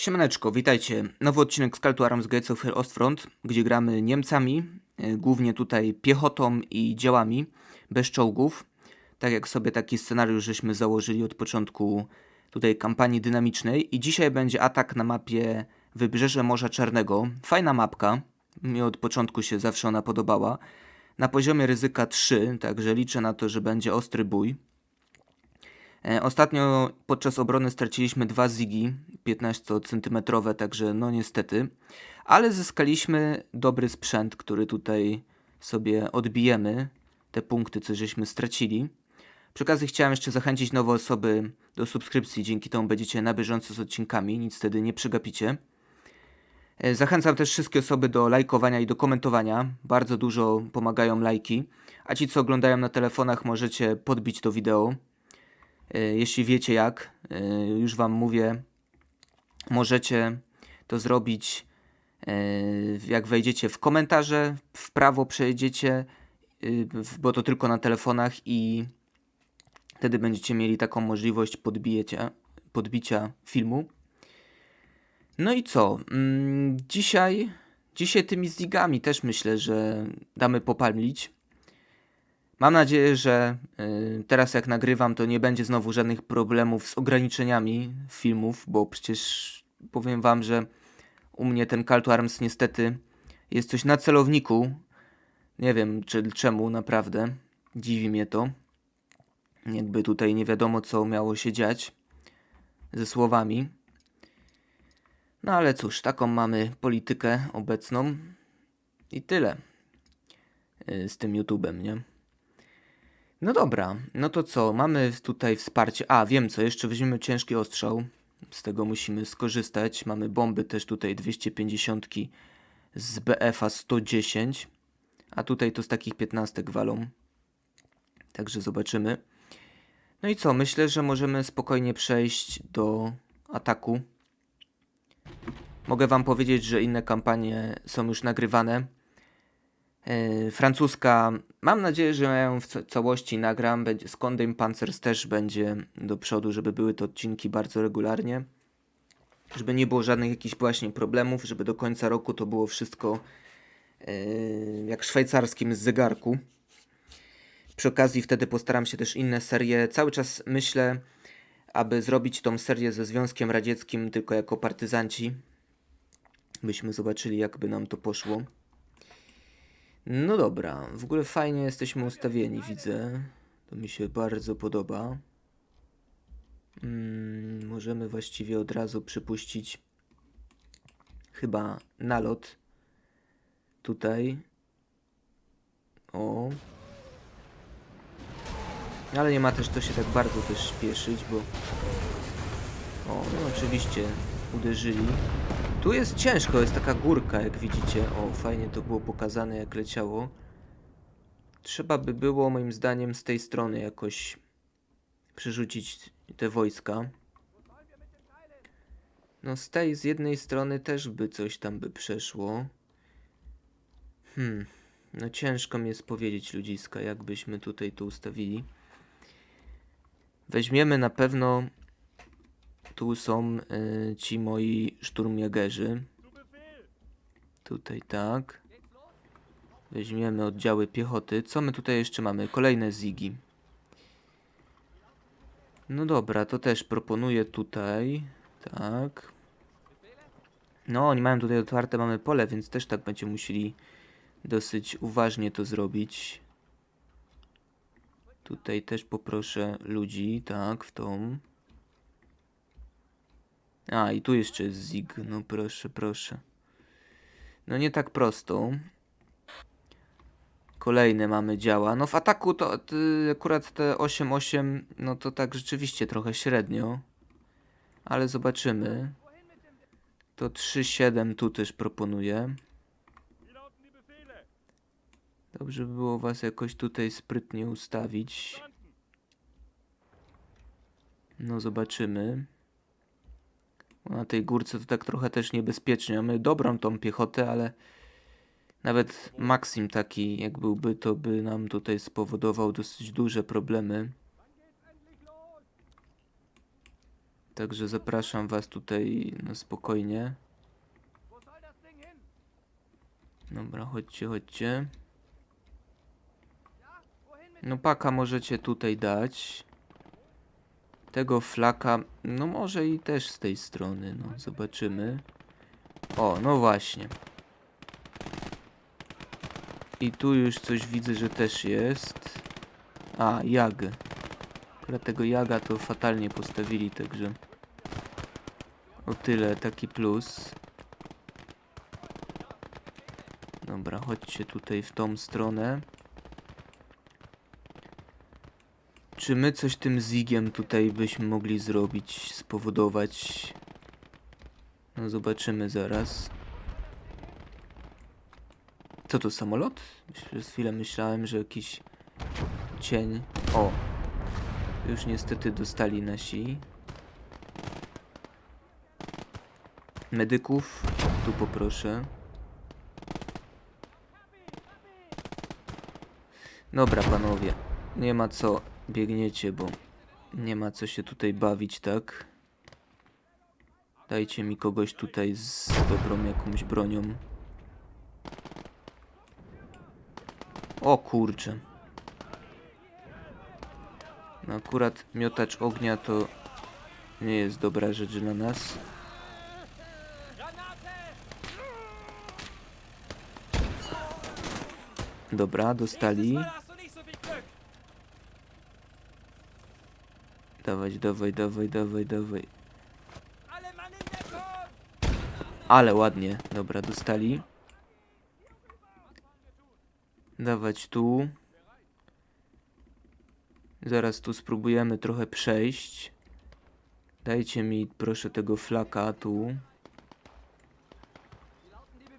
Siemaneczko, witajcie. Nowy odcinek z Call to Arms Gates of Ostfront, gdzie gramy Niemcami, e, głównie tutaj piechotą i działami, bez czołgów. Tak jak sobie taki scenariusz żeśmy założyli od początku tutaj kampanii dynamicznej. I dzisiaj będzie atak na mapie Wybrzeże Morza Czarnego. Fajna mapka, mi od początku się zawsze ona podobała. Na poziomie ryzyka 3, także liczę na to, że będzie ostry bój. E, Ostatnio podczas obrony straciliśmy dwa zigi 15-centymetrowe, także no niestety. Ale zyskaliśmy dobry sprzęt, który tutaj sobie odbijemy. Te punkty, co żeśmy stracili. Przy okazji chciałem jeszcze zachęcić nowe osoby do subskrypcji, dzięki temu będziecie na bieżąco z odcinkami, nic wtedy nie przegapicie. E, Zachęcam też wszystkie osoby do lajkowania i do komentowania. Bardzo dużo pomagają lajki. A ci, co oglądają na telefonach, możecie podbić to wideo. E, Jeśli wiecie jak, e, już Wam mówię, możecie to zrobić, e, jak wejdziecie w komentarze, w prawo przejdziecie, w- bo to tylko na telefonach i wtedy będziecie mieli taką możliwość podbijecie, podbicia filmu. No i co? Mm, Dzisiaj, dzisiaj tymi zigami też myślę, że damy popalić. Mam nadzieję, że y, teraz jak nagrywam, to nie będzie znowu żadnych problemów z ograniczeniami filmów, bo przecież powiem wam, że u mnie ten Call to Arms niestety jest coś na celowniku. Nie wiem czy, czemu, naprawdę. Dziwi mnie to. Jakby tutaj nie wiadomo, co miało się dziać ze słowami. No ale cóż, taką mamy politykę obecną. I tyle y, z tym YouTube'em, nie? No dobra, no to co? Mamy tutaj wsparcie. A, wiem co, jeszcze weźmiemy ciężki ostrzał. Z tego musimy skorzystać. Mamy bomby też tutaj 250 z BF-a 110. A tutaj to z takich 15 walą. Także zobaczymy. No i co? Myślę, że możemy spokojnie przejść do ataku. Mogę wam powiedzieć, że inne kampanie są już nagrywane. Yy, francuska, mam nadzieję, że ją w ca- całości nagram. Będzie, z Condem Panzers też będzie do przodu, żeby były to odcinki bardzo regularnie. Żeby nie było żadnych jakichś właśnie problemów, żeby do końca roku to było wszystko yy, jak szwajcarskim z zegarku. Przy okazji wtedy postaram się też inne serie. Cały czas myślę, aby zrobić tą serię ze Związkiem Radzieckim tylko jako partyzanci. Byśmy zobaczyli, jakby nam to poszło. No dobra, w ogóle fajnie jesteśmy ustawieni, widzę. To mi się bardzo podoba. Mm, możemy właściwie od razu przypuścić chyba nalot tutaj. O. Ale nie ma też co się tak bardzo też śpieszyć, bo... O, no oczywiście uderzyli. Tu jest ciężko, jest taka górka, jak widzicie. O, fajnie to było pokazane, jak leciało. Trzeba by było, moim zdaniem, z tej strony jakoś przerzucić te wojska. No, z tej, z jednej strony też by coś tam by przeszło. Hmm, no ciężko mi jest powiedzieć, ludziska, jak byśmy tutaj to ustawili. Weźmiemy na pewno tu są y, ci moi szturmjägerzy. Tutaj tak. Weźmiemy oddziały piechoty. Co my tutaj jeszcze mamy? Kolejne zigi. No dobra, to też proponuję tutaj. Tak. No, oni mają tutaj otwarte mamy pole, więc też tak będziemy musieli dosyć uważnie to zrobić. Tutaj też poproszę ludzi, tak, w tą. A, i tu jeszcze jest Zig. No proszę, proszę. No nie tak prosto. Kolejne mamy działa. No w ataku to akurat te 8-8, no to tak rzeczywiście trochę średnio. Ale zobaczymy. To 3-7 tu też proponuję. Dobrze by było was jakoś tutaj sprytnie ustawić. No zobaczymy. Na tej górce to tak trochę też niebezpiecznie. Mamy dobrą tą piechotę, ale nawet Maxim taki jak byłby, to by nam tutaj spowodował dosyć duże problemy. Także zapraszam was tutaj na spokojnie. Dobra, chodźcie, chodźcie. No paka możecie tutaj dać. Tego flaka, no może i też z tej strony, no zobaczymy. O, no właśnie. I tu już coś widzę, że też jest. A, jag. Akurat tego jaga to fatalnie postawili, także... O tyle, taki plus. Dobra, chodźcie tutaj w tą stronę. Czy my coś tym zigiem tutaj byśmy mogli zrobić, spowodować? No zobaczymy zaraz. Co to, samolot? Przez chwilę myślałem, że jakiś cień. O! Już niestety dostali nasi. Medyków, tu poproszę. Dobra, panowie. Nie ma co biegniecie, bo nie ma co się tutaj bawić, tak? Dajcie mi kogoś tutaj z dobrą jakąś bronią. O kurczę. No akurat miotacz ognia to nie jest dobra rzecz dla nas. Dobra, dostali. Dawaj, dawaj, dawaj, dawaj. Deckung! Ale ładnie. Dobra, dostali. Dawać tu. Zaraz tu spróbujemy trochę przejść. Dajcie mi proszę tego flaka tu.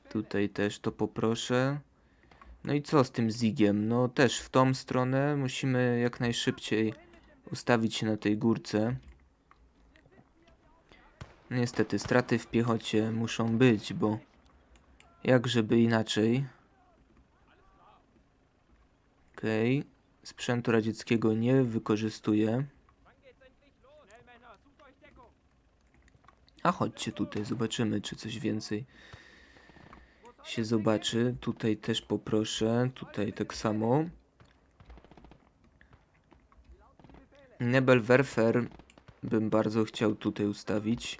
Tutaj też to poproszę. No i co z tym zigiem? No też w tą stronę musimy jak najszybciej ustawić się na tej górce. Niestety, straty w piechocie muszą być, bo jak żeby inaczej. Okej, sprzętu radzieckiego nie wykorzystuję. A chodźcie tutaj, zobaczymy, czy coś więcej się zobaczy. Tutaj też poproszę, tutaj tak samo. Nebelwerfer bym bardzo chciał tutaj ustawić.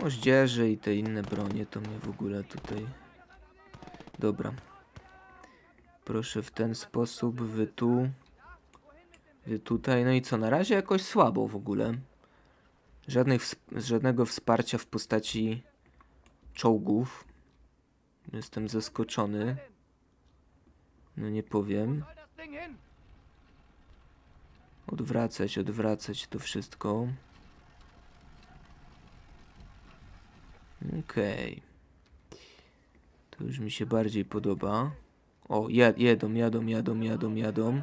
Moździerze i te inne bronie to mnie w ogóle tutaj... Dobra. Proszę w ten sposób, wy tu... Wy tutaj, no i co, na razie jakoś słabo w ogóle. Żadnych, żadnego wsparcia w postaci czołgów. Jestem zaskoczony. No nie powiem. Odwracać, odwracać to wszystko. Okej. To już mi się bardziej podoba. O, jad, jadą, jadą, jadą, jadą. Geschütz!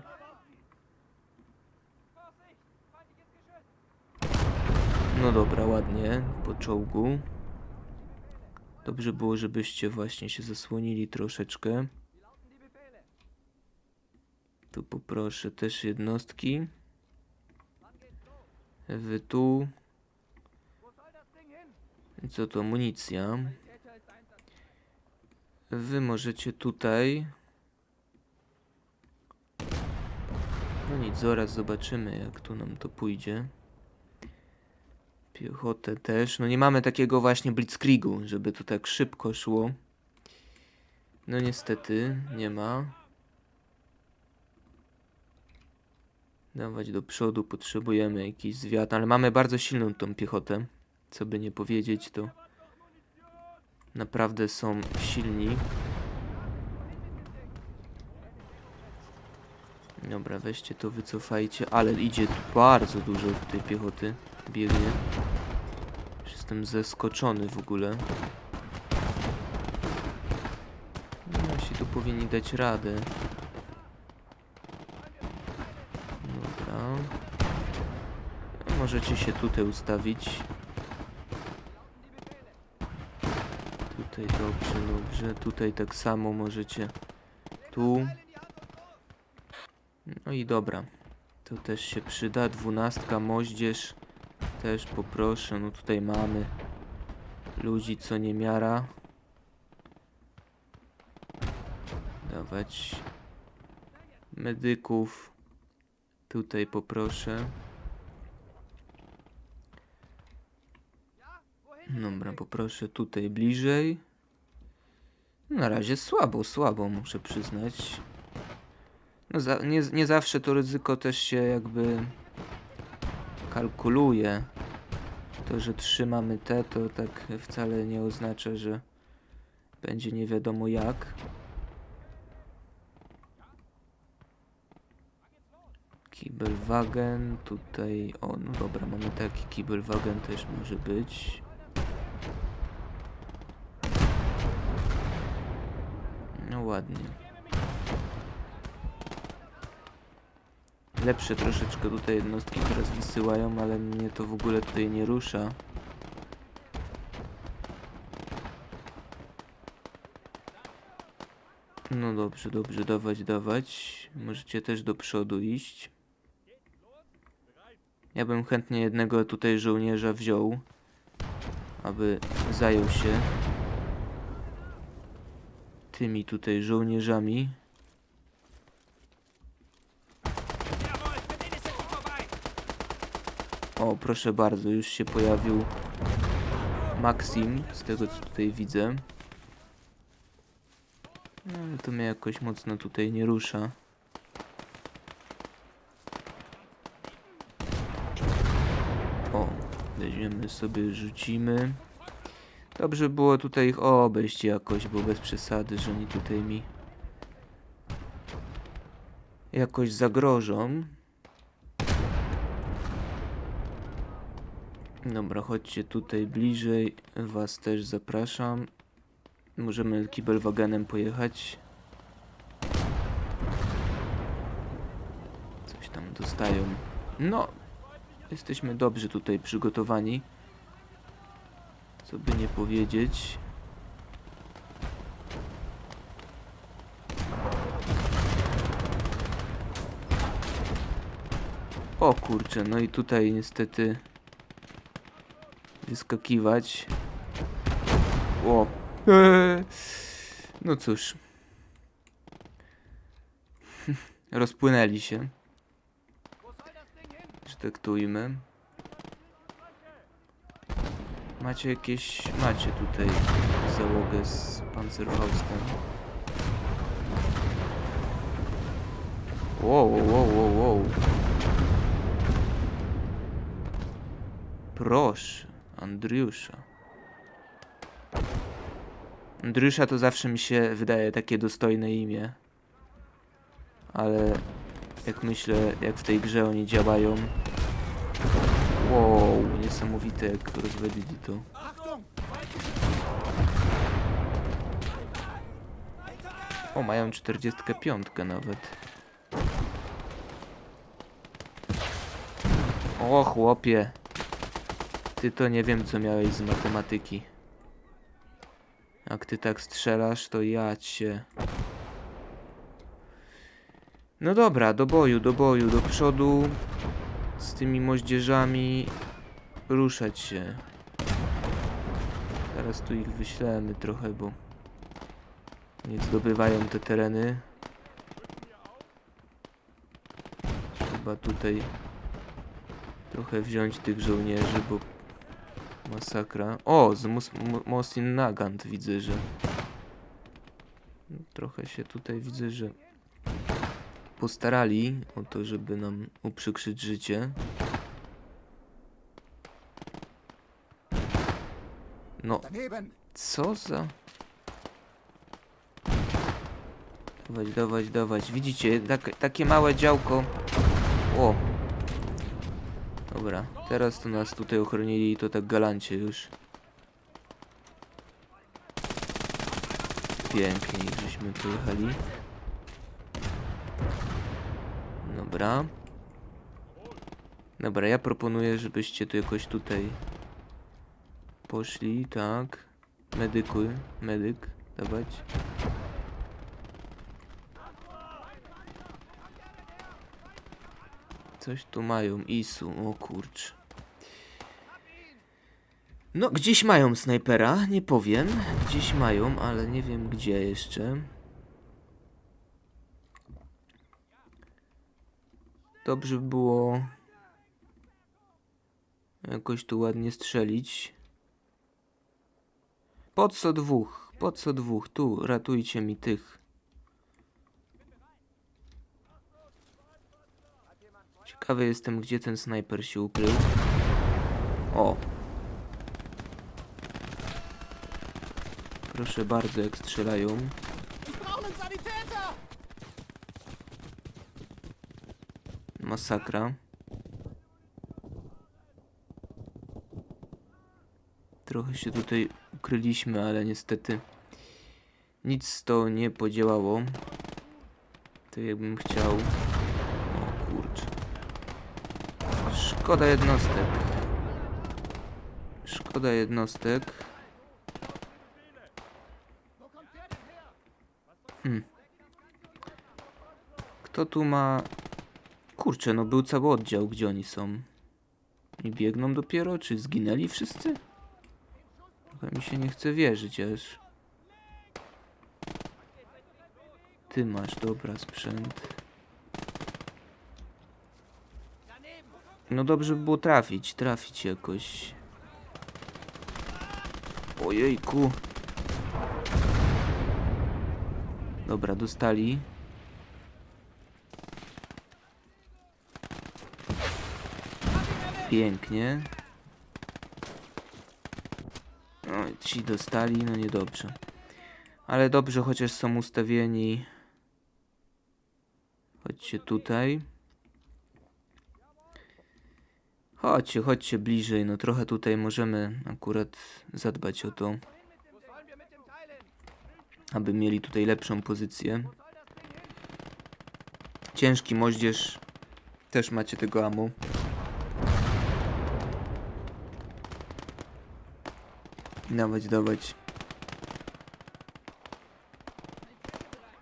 No dobra, ładnie, po czołgu. Dobrze było, żebyście właśnie się zasłonili troszeczkę. Tu poproszę też jednostki. Wy tu. Co to Einsatz. Wy możecie tutaj. No nic, zaraz zobaczymy, jak tu nam to pójdzie. Piechotę też. No nie mamy takiego właśnie blitzkriegu, żeby to tak szybko szło. No niestety, nie ma. Dawać do przodu, potrzebujemy jakiś zwiat, ale mamy bardzo silną tą piechotę. Co by nie powiedzieć, to naprawdę są silni. Dobra, weźcie to, wycofajcie, ale idzie bardzo dużo tej piechoty. Biegnie. Jestem zaskoczony w ogóle. Nasi tu powinni dać radę. Dobra. Możecie się tutaj ustawić. Tutaj dobrze, dobrze. Tutaj tak samo możecie. Tu. No i dobra. To też się przyda. Dwunastka, moździerz. Też poproszę. No tutaj mamy ludzi co nie miara. Dawać medyków. Tutaj poproszę. Dobra, poproszę tutaj bliżej. Na razie słabo, słabo muszę przyznać. No za, nie, nie zawsze to ryzyko też się jakby kalkuluje. To, że trzymamy te, to tak wcale nie oznacza, że będzie nie wiadomo jak. Kibelwagen, tutaj, o no dobra, mamy taki kibelwagen też może być. Ładnie. Lepsze troszeczkę tutaj jednostki teraz wysyłają, ale mnie to w ogóle tutaj nie rusza. No dobrze, dobrze, dawać, dawać. Możecie też do przodu iść. Ja bym chętnie jednego tutaj żołnierza wziął, aby zajął się tymi tutaj żołnierzami. O, proszę bardzo, już się pojawił Maxim, z tego co tutaj widzę. No, to mnie jakoś mocno tutaj nie rusza. O, weźmiemy sobie, rzucimy. Dobrze było tutaj ich obejść jakoś, bo bez przesady, że oni tutaj mi jakoś zagrożą. Dobra, chodźcie tutaj bliżej. Was też zapraszam. Możemy kibelwagenem pojechać. Coś tam dostają. No, jesteśmy dobrze tutaj przygotowani. Co by nie powiedzieć. O kurczę, no i tutaj niestety wyskakiwać. O. No cóż. Rozpłynęli się, że tak. Macie jakieś... Macie tutaj załogę z Panzerfaustem. Wow, wow, wow, wow. Proszę, Andriusza. Andriusza to zawsze mi się wydaje takie dostojne imię. Ale jak myślę, jak w tej grze oni działają. Wow, niesamowite jak rozwedli to. O, mają 45 nawet. O, chłopie. Ty to nie wiem, co miałeś z matematyki. Jak ty tak strzelasz, to ja cię. No dobra, do boju, do boju, do przodu. Tymi moździerzami ruszać się. Teraz tu ich wyślemy trochę, bo niech zdobywają te tereny. Trzeba tutaj trochę wziąć tych żołnierzy, bo masakra. O, z Mosin Nagant widzę, że trochę się tutaj widzę, że postarali o to, żeby nam uprzykrzyć życie. No, co za... Dawać, dawać, dawać. Widzicie, tak, takie małe działko. O. Dobra, teraz to nas tutaj ochronili i to tak galancie już. Pięknie, żeśmy pojechali. Dobra. Dobra, ja proponuję, żebyście tu jakoś tutaj poszli, tak. Medykuj, medyk, dawać. Coś tu mają, Isu, o kurcz. No, gdzieś mają snajpera, nie powiem. Gdzieś mają, ale nie wiem gdzie jeszcze. Dobrze by było jakoś tu ładnie strzelić. Po co dwóch? Po co dwóch? Tu, ratujcie mi tych. Ciekawy jestem, gdzie ten snajper się ukrył. O! Proszę bardzo, jak strzelają. Masakra. Trochę się tutaj ukryliśmy, ale niestety nic to nie podziałało. Tak jakbym chciał. O kurczę. Szkoda jednostek. Szkoda jednostek. Her? Kto tu ma... Kurczę, no był cały oddział, gdzie oni są. I biegną dopiero? Czy zginęli wszyscy? Mi się nie chce wierzyć aż. Ty masz, dobra, sprzęt. No dobrze by było trafić, trafić jakoś. Ojejku. Dobra, dostali. Pięknie. No, ci dostali, no niedobrze. Ale dobrze, chociaż są ustawieni. Chodźcie tutaj. Chodźcie, chodźcie bliżej. No trochę tutaj możemy akurat zadbać o to, aby mieli tutaj lepszą pozycję. Ciężki moździerz. Też macie tego amu. Dawać, dawać.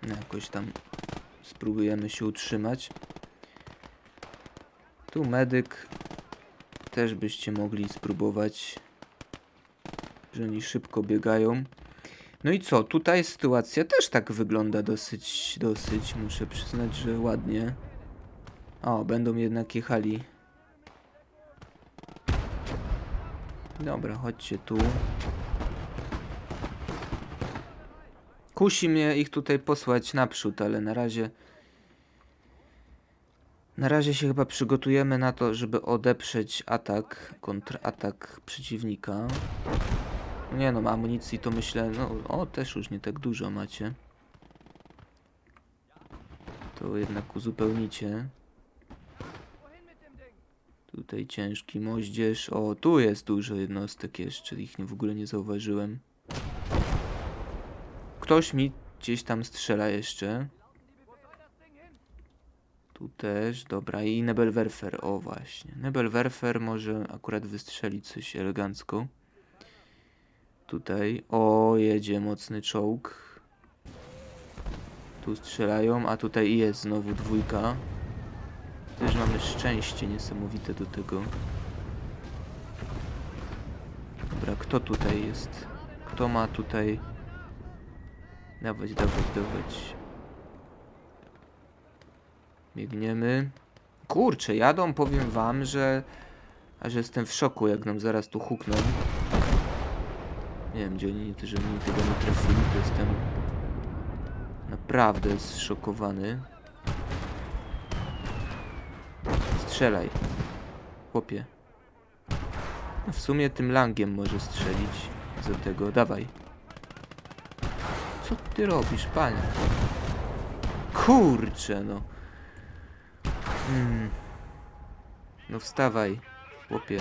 No, jakoś tam spróbujemy się utrzymać. Tu medyk. Też byście mogli spróbować. Że oni szybko biegają. No i co? Tutaj sytuacja też tak wygląda dosyć, dosyć. Muszę przyznać, że ładnie. O, będą jednak jechali. Dobra, chodźcie tu. Kusi mnie ich tutaj posłać naprzód, ale na razie... Na razie się chyba przygotujemy na to, żeby odeprzeć atak, kontratak przeciwnika. Nie no, amunicji to myślę, no o, też już nie tak dużo macie. To jednak uzupełnicie. Tutaj ciężki moździerz. O, tu jest dużo jednostek jeszcze, ich nie, w ogóle nie zauważyłem. Ktoś mi gdzieś tam strzela jeszcze. Tu też, dobra, i Nebelwerfer, o właśnie. Nebelwerfer może akurat wystrzelić coś elegancko. Tutaj, o, jedzie mocny czołg. Tu strzelają, a tutaj jest znowu dwójka. Też mamy szczęście niesamowite do tego. Dobra, kto tutaj jest? Kto ma tutaj... Dawać, dawać, dawać. Biegniemy. Kurczę, jadą, powiem wam, że... Aż jestem w szoku, jak nam zaraz tu hukną. Nie wiem, gdzie oni, że oni tego nie trafili, to jestem... Naprawdę zszokowany. Strzelaj. Chłopie. No w sumie tym langiem może strzelić. Z tego, dawaj. Co ty robisz, panie? Kurczę, no. Hmm. No wstawaj, chłopie.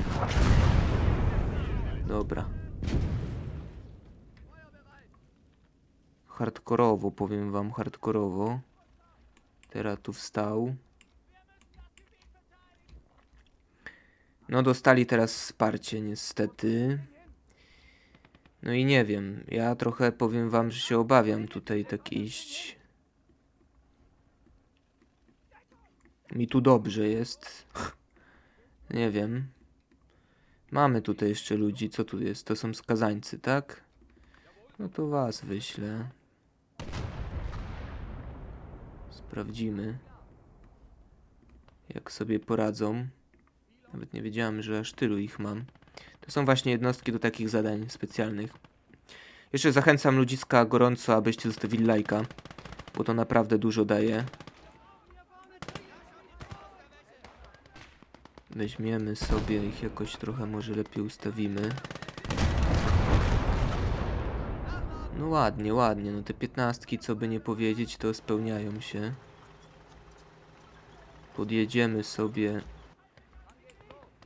Dobra. Hardkorowo, powiem wam, hardkorowo. Teraz tu wstał. No dostali teraz wsparcie, niestety. No i nie wiem, ja trochę powiem wam, że się obawiam tutaj tak iść. Mi tu dobrze jest. Nie wiem. Mamy tutaj jeszcze ludzi. Co tu jest? To są skazańcy, tak? No to was wyślę. Sprawdzimy. Jak sobie poradzą. Nawet nie wiedziałem, że aż tylu ich mam. To są właśnie jednostki do takich zadań specjalnych. Jeszcze zachęcam ludziska gorąco, abyście zostawili lajka, bo to naprawdę dużo daje. Weźmiemy sobie ich jakoś trochę może lepiej ustawimy. No ładnie, ładnie. No te piętnastki, co by nie powiedzieć, to spełniają się. Podjedziemy sobie.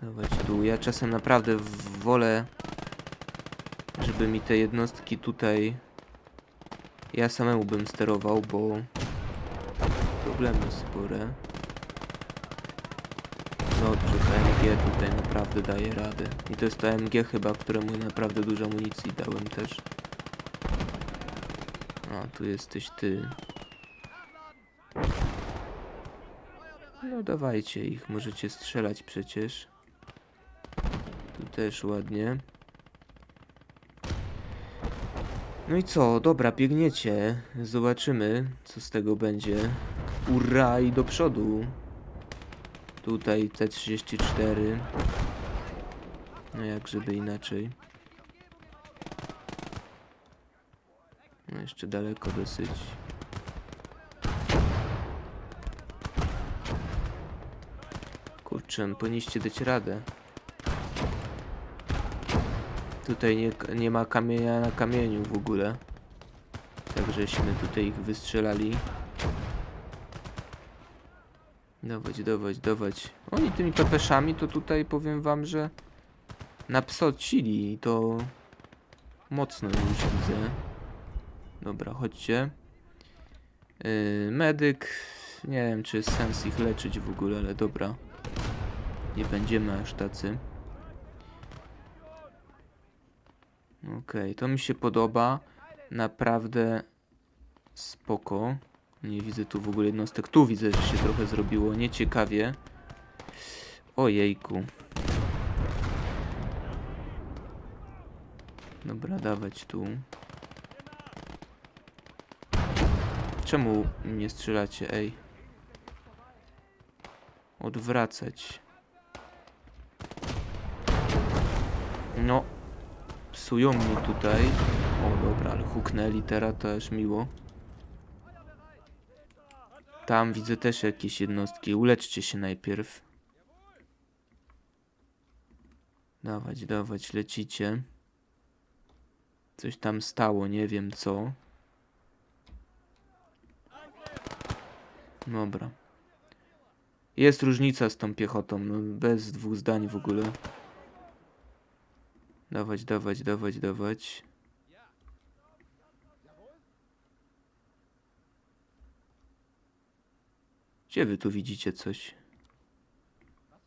Dawać tu. Ja czasem naprawdę wolę, żeby mi te jednostki tutaj ja samemu bym sterował, bo problemy spore. Dobrze, to MG tutaj naprawdę daje radę. I to jest to MG chyba, któremu naprawdę dużo amunicji dałem też. A, tu jesteś ty. No dawajcie ich, możecie strzelać przecież. Też ładnie. No i co, dobra, biegniecie. Zobaczymy, co z tego będzie. Ura i do przodu. Tutaj T34. No jak żeby inaczej. No jeszcze daleko dosyć. Kurczę, powinniście dać radę. Tutaj nie, nie ma kamienia na kamieniu w ogóle. Takżeśmy tutaj ich wystrzelali. Dawać, dawać, dawać. Oni tymi pepeszami to tutaj powiem wam, że napsocili i to mocno już widzę. Dobra, chodźcie. Yy, medyk. Nie wiem, czy jest sens ich leczyć w ogóle, ale dobra. Nie będziemy aż tacy. Okej, to mi się podoba. Naprawdę spoko. Nie widzę tu w ogóle jednostek. Tu widzę, że się trochę zrobiło nieciekawie. Ojejku. Dobra, dawać tu. Czemu nie strzelacie, ej? Odwracać. No. Psują mi tutaj. O dobra, ale huknęli teraz, to aż miło. Tam widzę też jakieś jednostki. Uleczcie się najpierw. Dawać, dawać, lecicie. Coś tam stało, nie wiem co. Dobra. Jest różnica z tą piechotą, no bez dwóch zdań w ogóle. Dawać, dawać, dawać, dawać. Gdzie wy tu widzicie coś?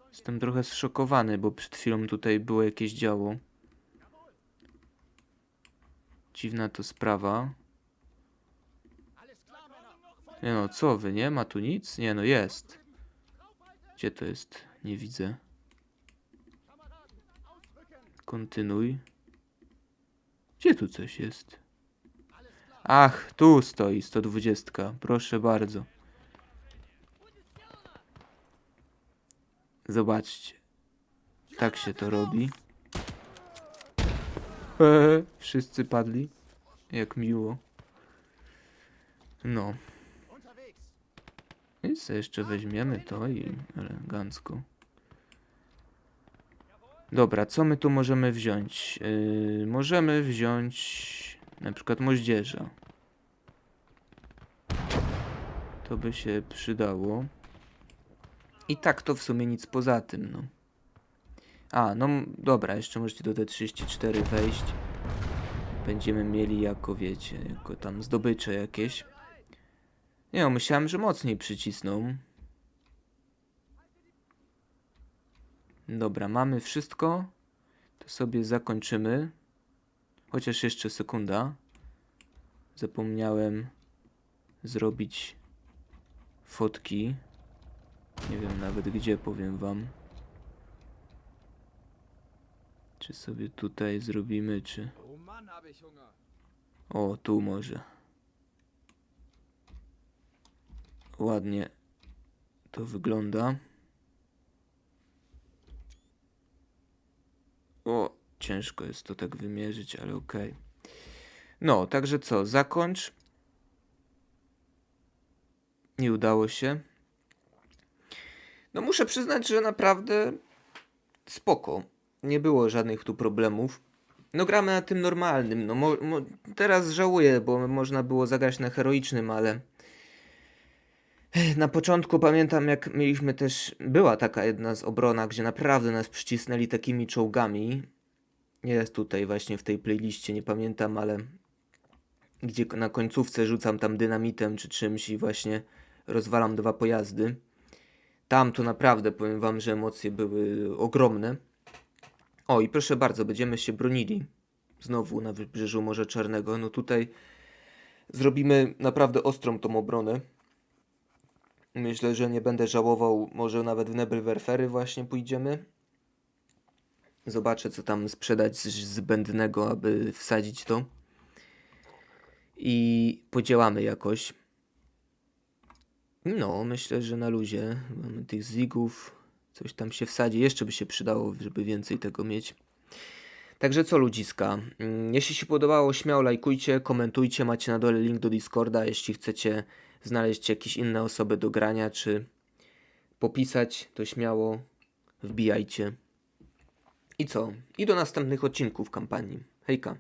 Jestem trochę zszokowany, bo przed chwilą tutaj było jakieś działo. Dziwna to sprawa. Nie no, co wy, nie? Ma tu nic? Nie no, jest. Gdzie to jest? Nie widzę. Kontynuuj. Gdzie tu coś jest? Ach, tu stoi 120. Proszę bardzo. Zobaczcie. Tak się to robi. Eee, wszyscy padli. Jak miło. No. Co jeszcze weźmiemy to i elegancko. Dobra, co my tu możemy wziąć? Yy, możemy wziąć na przykład moździerza. To by się przydało. I tak to w sumie nic poza tym, no. A, no dobra, jeszcze możecie do T34 wejść. Będziemy mieli jako, wiecie, jako tam zdobycze jakieś. Nie no, myślałem, że mocniej przycisną. Dobra, mamy wszystko. To sobie zakończymy. Chociaż jeszcze sekunda. Zapomniałem zrobić fotki. Nie wiem nawet gdzie, powiem wam. Czy sobie tutaj zrobimy, czy... O, tu może. Ładnie to wygląda. O, ciężko jest to tak wymierzyć, ale okej. No, także co, zakończ. Nie udało się. No muszę przyznać, że naprawdę spoko. Nie było żadnych tu problemów. No gramy na tym normalnym. No teraz żałuję, bo można było zagrać na heroicznym, ale na początku pamiętam jak mieliśmy też była taka jedna z obrona, gdzie naprawdę nas przycisnęli takimi czołgami. Jest tutaj właśnie w tej playliście, nie pamiętam, ale gdzie na końcówce rzucam tam dynamitem czy czymś i właśnie rozwalam dwa pojazdy. Tam to naprawdę powiem wam, że emocje były ogromne. O, i proszę bardzo, będziemy się bronili. Znowu na wybrzeżu Morza Czarnego. No tutaj zrobimy naprawdę ostrą tą obronę. Myślę, że nie będę żałował. Może nawet w Nebelwerfery właśnie pójdziemy. Zobaczę, co tam sprzedać zbędnego, aby wsadzić to. I podziałamy jakoś. No, myślę, że na luzie. Mamy tych zigów. Coś tam się wsadzi. Jeszcze by się przydało, żeby więcej tego mieć. Także co ludziska, mm, jeśli się podobało, śmiało lajkujcie, komentujcie, macie na dole link do Discorda, jeśli chcecie znaleźć jakieś inne osoby do grania, czy popisać, to śmiało wbijajcie. I co? I do następnych odcinków kampanii. Hejka.